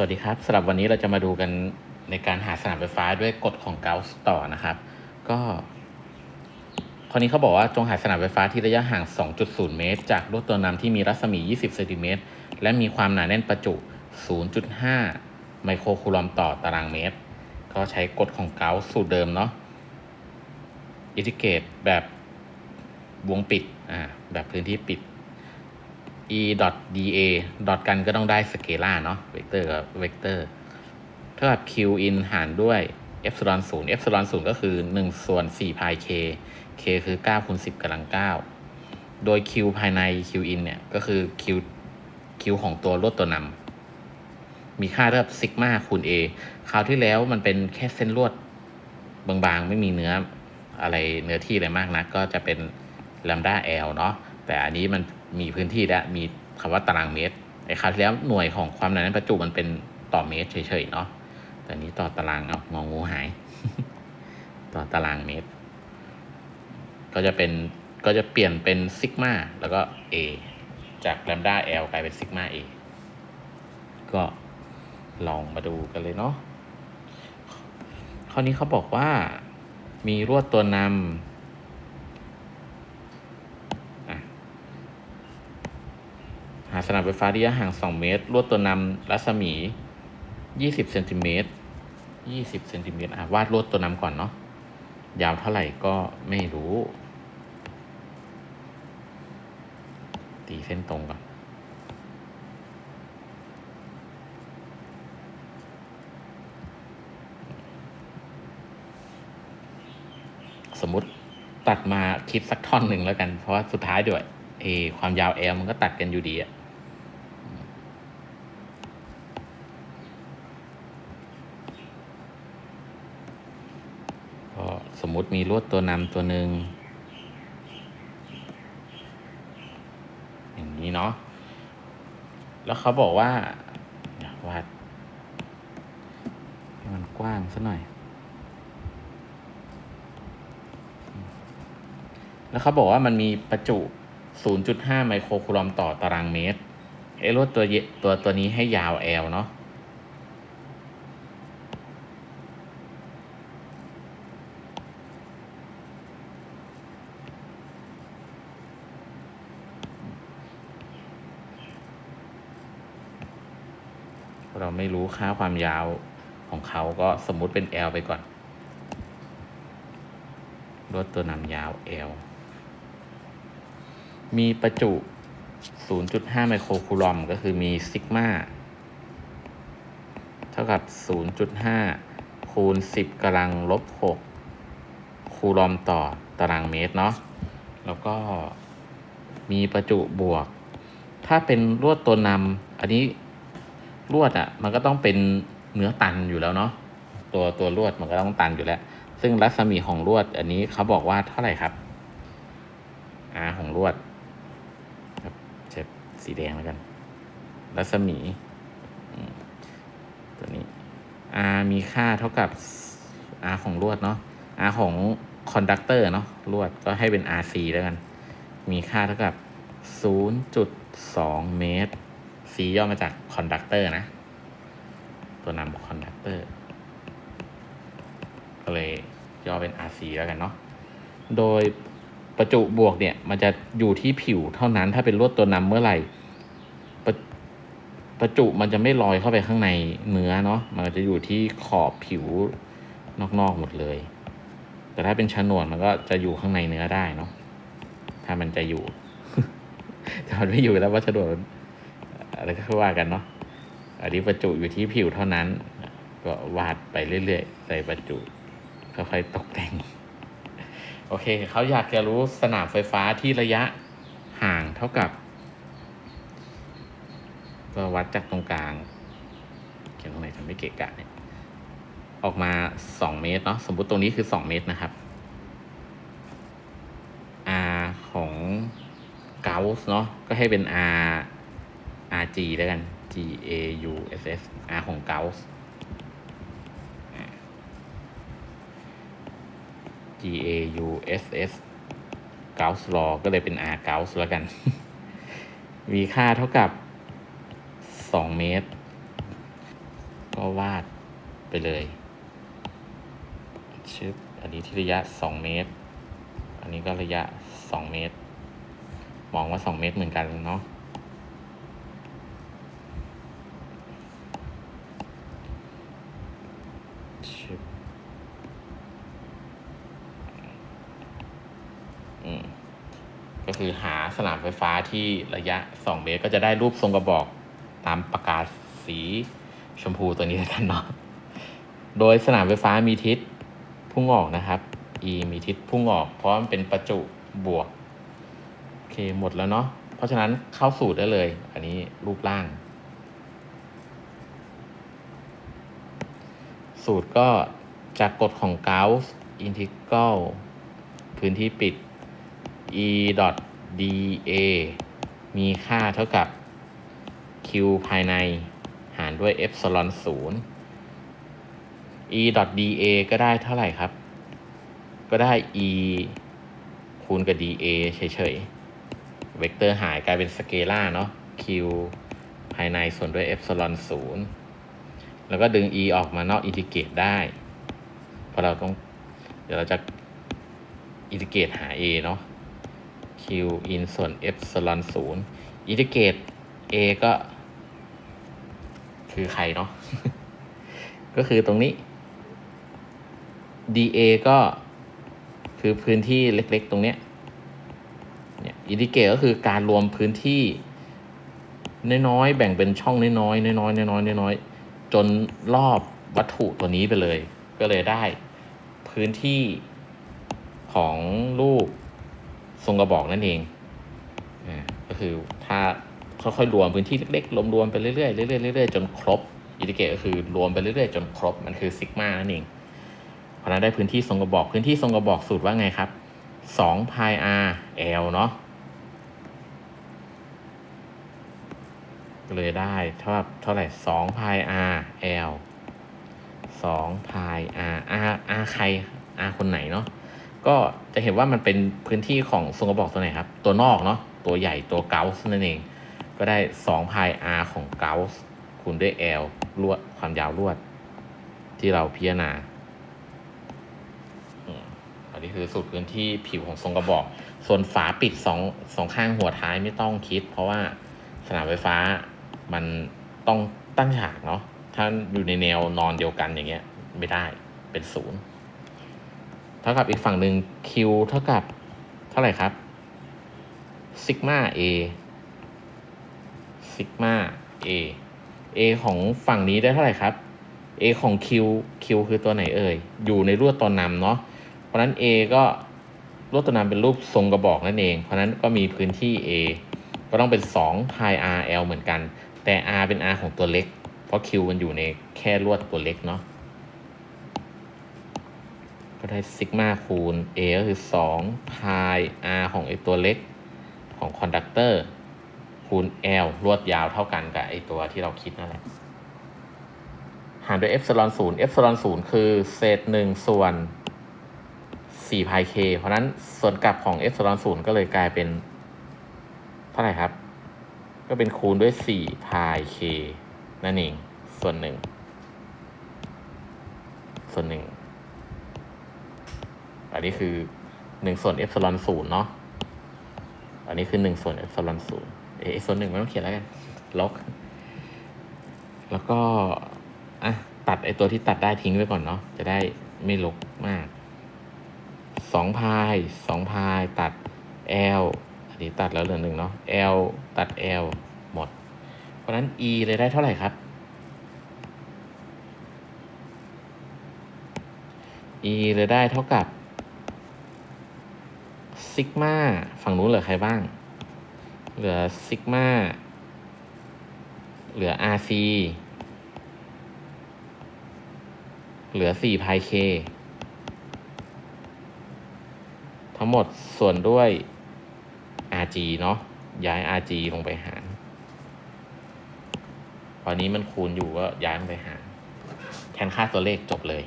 สวัสดีครับสำหรับวันนี้เราจะมาดูกันในการหาสนามไฟฟ้าด้วยกฎของเกาส์ต่อนะครับ ก็ข้อนี้เขาบอกว่าจงหาสนามไฟฟ้าที่ระยะห่าง 2.0 เมตร จากลวดตัวนำที่มีรัศมี 20เซนติเมตรและมีความหนาแน่นประจุ 0.5 ไมโครคูลอมต่อตารางเมตร ก็ใช้กฎของเกาส์สูตรเดิมเนาะอิทิเกตแบบวงปิดอ่าแบบพื้นที่ปิด e dot da ดอทกันก็ต้องได้สเกลาเนาะเวกเตอร์กับเวกเตอร์เท่ากับ q in หารด้วย epsilon 0 epsilon 0ก็คือ1ส่วน4 pi k k คือ9คูณ10กำลัง9โดย q ภายใน q in เนี่ย ก็คือ q q ของตัวลวดตัวนำมีค่าเท่ากับซิกมาคูณ a คราวที่แล้วมันเป็นแค่เส้นลวดบางๆ ไม่มีเนื้ออะไรเนื้อที่อะไรมากนะก็จะเป็น lambda l เนาะ แต่อันนี้มันมีพื้นที่และมีคำว่าตารางเมตรไอ้คราวที่แล้วหน่วยของความหนาแน่นประจุมันเป็นต่อเมตรเฉยๆเนาะแต่นี้ต่อตารางเอางองูหาย ต่อตารางเมตร ก็จะเป็นก็จะเปลี่ยนเป็นซิกมาแล้วก็ a จากแลมด้า l กลายเป็นซิกมา a ก็ลองมาดูกันเลยเนาะข้อนี้เขาบอกว่ามีรวดตัวนำ หา สนามไฟฟ้าระยะห่าง 2 เมตร ลวดตัวนำรัศมี 20เซนติเมตร20เซนติเมตรอะวาดลวดตัวนำก่อนเนาะยาวเท่าไหร่ก็ไม่รู้ ตีเส้นตรงก่อนสมมติตัดมาคิดสักท่อนหนึ่งแล้วกัน เพราะว่าสุดท้ายด้วยเออความยาวแอลมันก็ตัดกันอยู่ดีอะก็ส มีลวดตัวนำตัวหนึ่งอย่างนี้เนาะแล้วเขาบอกว่าวาดให้มันกว้างซะหน่อย แล้วเขาบอกว่ามันมีประจุ 0.5 ไมโครคูลอมต่อตารางเมตรไอ้รถตัวเยตัวตัวนี้ให้ยาว L เนาะ เราไม่รู้ค่าความยาวของเขาก็สมมุติเป็น L ไปก่อนรถตัวนำยาว L มีประจุ 0.5 ไมโครคูลอมก็คือมีซิกมาเท่ากับ 0.5 คูณ 10กำลังลบ 6 คูลอมต่อตารางเมตรเนาะ แล้วก็มีประจุบวก ถ้าเป็นลวดตัวนำอันนี้ ลวดอะ่ะมันก็ต้องเป็นเนื้อตันอยู่แล้วเนาะตัวตัวลวดมันก็ต้องตันอยู่แล้ว ซึ่งรัศมีของลวด อันนี้เขาบอกว่าเท่าไหร่ครับ R ของลวดครับเช็ดสีแดงแล้วกัน รัศมีตัวนี้ R มีค่าเท่ากับ R ของลวดเนาะ R ของคอนดักเตอร์เนาะลวดก็ให้เป็น RC แล้วกัน มีค่าเท่ากับ 0.2 เมตร C ย่อมาจากคอนดักเตอร์นะ ตัวนำคอนดักเตอร์ก็เลยย่อเป็น RC แล้วกันเนาะ โดยประจุบวกเนี่ย มันจะอยู่ที่ผิวเท่านั้น ถ้าเป็นลวดตัวนำเมื่อไหร่ประประจุมันจะไม่ลอยเข้าไปข้างในเนื้อเนาะ มันจะอยู่ที่ขอบผิวนอกๆหมดเลย แต่ถ้าเป็นฉนวนมันก็จะอยู่ข้างในเนื้อได้เนาะ ถ้ามันจะอยู่แต่มันไม่อยู่แล้วว่าฉนวน อะไรก็ว่ากันเนาะอันนี้ประจุอยู่ที่ผิวเท่านั้น ก็วาดไปเรื่อยๆ ใส่ประจุค่อยๆตกแต่ง โอเค เขาอยากจะรู้สนามไฟฟ้าที่ระยะห่างเท่ากับก็วัดจากตรงกลาง เขียนตรงไหนจะไม่เกะกะเนี่ย ออกมาสองเมตรเนาะสมมุติตรงนี้คือสองเมตรนะครับ R ของเกาส์เนาะก็ให้เป็น R RG แล้วกัน G A U S S R ของเกาส์ G A U S S เกาส์ลอก็เลยเป็น R เกาส์แล้วกัน มีค่าเท่ากับ 2 เมตร ก็วาดไปเลยชึบอันนี้ที่ระยะสองเมตร อันนี้ก็ระยะสองเมตร มองว่าสองเมตรเหมือนกันเนาะ ชึบอืม ก็ คือหาสนามไฟฟ้าที่ระยะ 2 เมตร ก็จะได้รูปทรงกระบอกตามประกาศสีชมพูตัวนี้แล้วกันเนาะ โดยสนามไฟฟ้ามีทิศพุ่งออกนะครับ e มีทิศพุ่งออก เพราะมันเป็นประจุบวก โอเคหมดแล้วเนาะ เพราะฉะนั้นเข้าสูตรได้เลย อันนี้รูปร่าง สูตรก็จากกฎของเกาส์อินทิกรัลพื้นที่ปิด e da มีค่าเท่ากับ q ภายใน หารด้วย epsilon 0 e da ก็ได้เท่าไหร่ครับ ก็ได้ e คูณกับ da เฉยๆ เวกเตอร์หายกลายเป็นสเกลาร์เนาะ q ภายในส่วนด้วย epsilon 0แล้วก็ดึง e ออกมานอกอินทิเกรตได้ เพราะเราต้อง เดี๋ยวเราจะอินทิเกรตหา a เนาะ q in ส่วน epsilon 0อินทิเกรต a ก็ คือใครเนาะ ก็คือตรงนี้ dA ก็คือพื้นที่เล็ก ๆ ตรงเนี้ยเนี่ยอินทิเกรตก็คือการรวมพื้นที่ น้อยๆ แบ่งเป็นช่องน้อยๆน้อยๆน้อยๆน้อยๆจนรอบวัตถุตัวนี้ไปเลย ก็เลยได้พื้นที่ของรูป ทรงกระบอกนั่นเองอ่าก็คือถ้าค่อยๆรวมพื้นที่เล็กๆรวมๆไปเรื่อยๆเรื่อยๆเรื่อยๆจนครบอินทิเกรตก็คือรวมไปเรื่อยๆจนครบมันคือซิกมานั่นเองเพราะนั้นได้พื้นที่ทรงกระบอกพื้นที่ทรงกระบอกสูตรว่าไงครับสองพาย r l เนาะก็เลยได้เท่ากับเท่าไหร่สองพาย r l สองพาย r r r ใคร r คนไหนเนาะ ก็จะเห็นว่ามันเป็นพื้นที่ของทรงกระบอกตัวไหนครับ ตัวนอกเนาะตัวใหญ่ตัวเกาส์นั่นเอง ก็ได้2พาย r ของเกาส์คูณด้วย l ลวดความยาวลวด ที่เราพิจารณาอันนี้คือสูตรพื้นที่ผิวของทรงกระบอก ส่วนฝาปิดสองสองข้างหัวท้ายไม่ต้องคิด เพราะว่าสนามไฟฟ้ามันต้องตั้งฉากเนาะถ้าอยู่ในแนวนอนเดียวกันอย่างเงี้ยไม่ได้เป็นศูนย์ เท่ากับอีกฝั่งหนึ่ง q เท่ากับเท่าไหร่ครับซิกมา a ซิกมา a a ของฝั่งนี้ได้เท่าไหร่ครับ a ของ q q คือตัวไหนเอ่ย อยู่ในลวดตัวนำเนาะ เพราะนั้น a ก็ลวดตัวนำเป็นรูปทรงกระบอกนั่นเอง เพราะนั้นก็มีพื้นที่ a ก็ต้องเป็น2 pi r l เหมือนกัน แต่ r เป็น r ของตัวเล็ก เพราะ q มันอยู่ในแค่ลวดตัวเล็กเนาะ ก็ได้ซิกมาคูณ a ก็คือ2 pi r ของไอตัวเล็กของคอนดักเตอร์คูณ l ลวดยาวเท่ากันกับไอตัวที่เราคิดนั่นแหละ หารด้วย epsilon 0 epsilon 0คือเศษ1ส่วน4 pi k เพราะนั้นส่วนกลับของ epsilon 0ก็เลยกลายเป็น เท่าไหร่ครับ ก็เป็นคูณด้วย4 pi k นั่นเอง ส่วนหนึ่งส่วนหนึ่ง อันนี้คือหนึ่งส่วน epsilon ศูนย์เนาะ อันนี้คือหนึ่งส่วน epsilon ศูนย์เอส่วนหนึ่งไม่ต้องเขียนแล้วกันลบแล้วก็อะตัดไอตัวที่ตัดได้ทิ้งไว้ก่อนเนาะ จะได้ไม่ลกมากสองพายสองพายตัด l อันนี้ตัดแล้วเหลือหนึ่งเนาะ l ตัด l หมด เพราะนั้น e เลยได้เท่าไหร่ครับ e เลยได้เท่ากับ ซิกมาฝั่งนู้นเหลือใครบ้าง เหลือซิกมาเหลือ RC เหลือ4 pi k ทั้งหมดส่วนด้วย RG เนาะย้าย RG ลงไปหารตอนนี้มันคูณอยู่ก็ย้ายลงไปหารแทนค่าตัวเลขจบเลย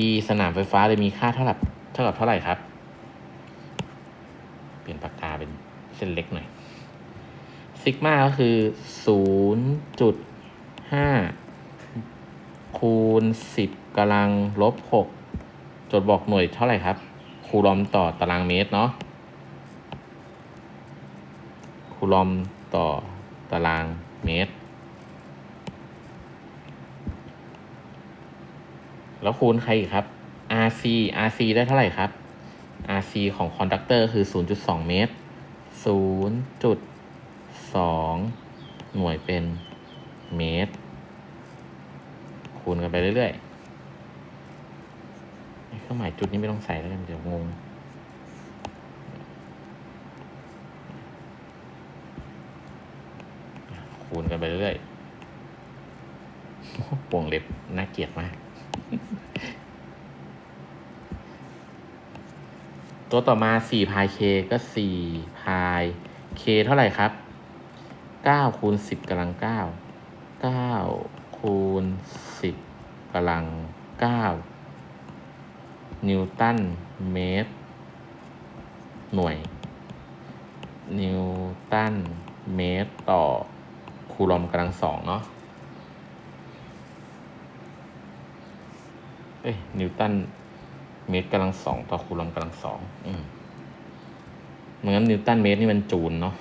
e สนามไฟฟ้าเลยมีค่าเท่ากับเท่ากับเท่าไหร่ครับ เปลี่ยนปากกาเป็นเส้นเล็กหน่อยซิกมาก็คือศูนย์จุดห้าคูณสิบกำลังลบหกจดบอกหน่วยเท่าไหร่ครับ คูลอมต่อตารางเมตรเนาะคูลอมต่อตารางเมตร แล้วคูณใครอีกครับ RC RC ได้เท่าไหร่ครับ RC ของคอนดักเตอร์คือ 0.2 เมตร 0.2 หน่วยเป็นเมตร คูณกันไปเรื่อยๆเครื่องหมายจุดนี้ไม่ต้องใส่แล้วกันเดี๋ยวงงคูณกันไปเรื่อยๆวงเล็บน่าเกลียดมาก ตัวต่อมา4พาย k ก็4พาย k เท่าไหร่ครับ9คูณ10กำลัง9 9คูณ10กำลัง9นิวตันเมตร หน่วย นิวตันเมตรต่อคูลอมกำลังสองเนาะเอ้ยนิวตัน เมตรกำลังสองต่อคูลอมกำลังสองอืมเหมือนนิวตันเมตรนี่มันจูนเนาะ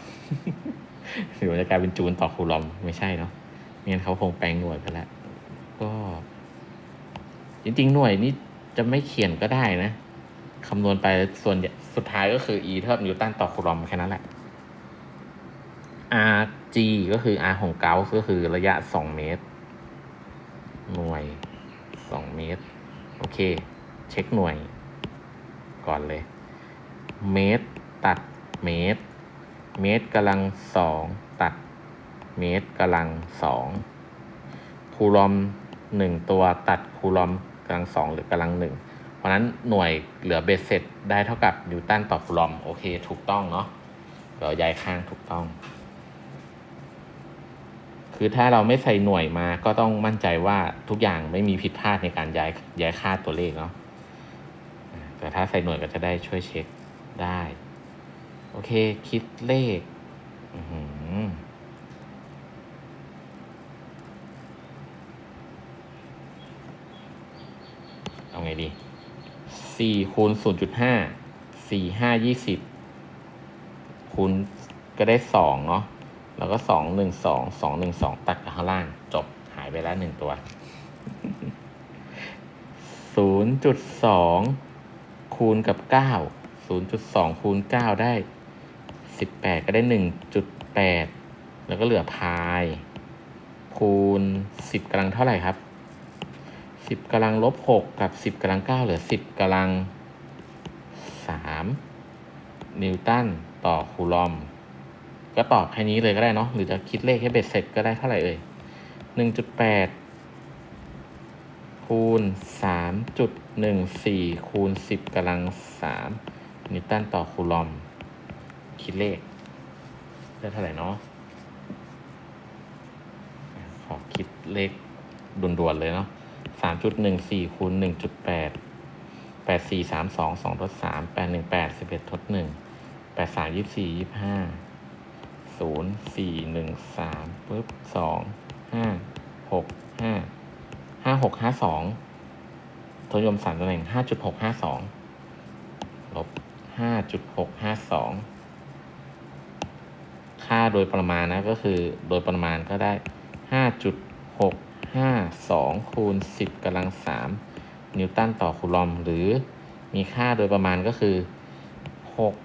หรือจะกลายเป็นจูนต่อคูลอมไม่ใช่เนาะงั้นเขาคงแปลงหน่วยไปแล้ว ก็ จริงๆ หน่วยนี่จะไม่เขียนก็ได้นะคำนวณไปส่วนสุดท้ายก็คือ e เท่ากับนิวตันต่อคูลอมแค่นั้นแหละ rg ก็คือ r ของเกาส์ก็คือระยะ 2 เมตร หน่วย 2 เมตร โอเค เช็คหน่วยก่อนเลย เมตรตัดเมตร เมตรกำลังสองตัดเมตรกำลังสองคูลอมหนึ่งตัวตัดคูลอมกำลังสองหรือกำลังหนึ่งเพราะนั้นหน่วยเหลือเบสเสร็จได้เท่ากับนิวตันต่อคูลอมโอเค ถูกต้องเนาะเดี๋ยวย้ายข้างถูกต้อง คือถ้าเราไม่ใส่หน่วยมาก็ต้องมั่นใจว่าทุกอย่างไม่มีผิดพลาดในการย้ายย้ายค่าตัวเลขเนาะ แต่ถ้าใส่หน่วยก็จะได้ช่วยเช็คได้ โอเค คิดเลขเอาไงดีสี่คูณศูนย์จุดห้าสี่ห้ายี่สิบคูณก็ได้สองเนาะแล้วก็สองหนึ่งสองสองหนึ่งสองตัดกับข้างล่าง จบหายไปแล้วหนึ่งตัวศูนย์จุดสอง คูณกับเก้าศูนย์จุดสองคูณเก้าได้สิบแปดก็ได้หนึ่งจุดแปดแล้วก็เหลือพาย คูณสิบกำลังเท่าไหร่ครับสิบกำลังลบหกกับสิบกำลังเก้าเหลือสิบกำลังสามนิวตันต่อคูลอม ก็ตอบแค่นี้เลยก็ได้เนาะหรือจะคิดเลขให้เบ็ดเสร็จก็ได้เท่าไหร่เอ่ยหนึ่งจุดแปดคูณสามจุด หนึ่งสี่คูณสิบกำลังสามนิวตันต่อคูลอม คิดเลข ได้เท่าไหร่เนาะขอคิดเลขด่วนๆเลยเนาะสามจุดหนึ่งสี่คูณหนึ่งจุดแปดแปดสี่สามสองสองทดสามแปดหนึ่งแปดสิบเอ็ดทดหนึ่งแปดสามยี่สี่ยี่ห้าศูนย์สี่หนึ่งสามปุ๊บสองห้าหกห้าห้าหกห้าสอง ทศยมสามตำแหน่งห้าจุดหกห้าสองลบห้าจุดหกห้าสองค่าโดยประมาณนะก็คือโดยประมาณก็ได้ห้าจุดหกห้าสองคูณสิบกำลังสามนิวตันต่อคูลอม หรือมีค่าโดยประมาณก็คือหก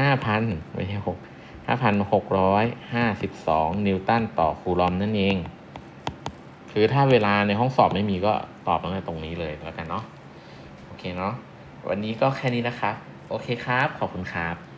ห้าพันไม่ใช่หกห้าพันหกร้อยห้าสิบสองนิวตันต่อคูลอมนั่นเอง คือถ้าเวลาในห้องสอบไม่มีก็ตอบตั้งแต่ตรงนี้เลยแล้วกันเนาะโอเคเนาะวันนี้ก็แค่นี้นะครับ โอเคครับ ขอบคุณครับ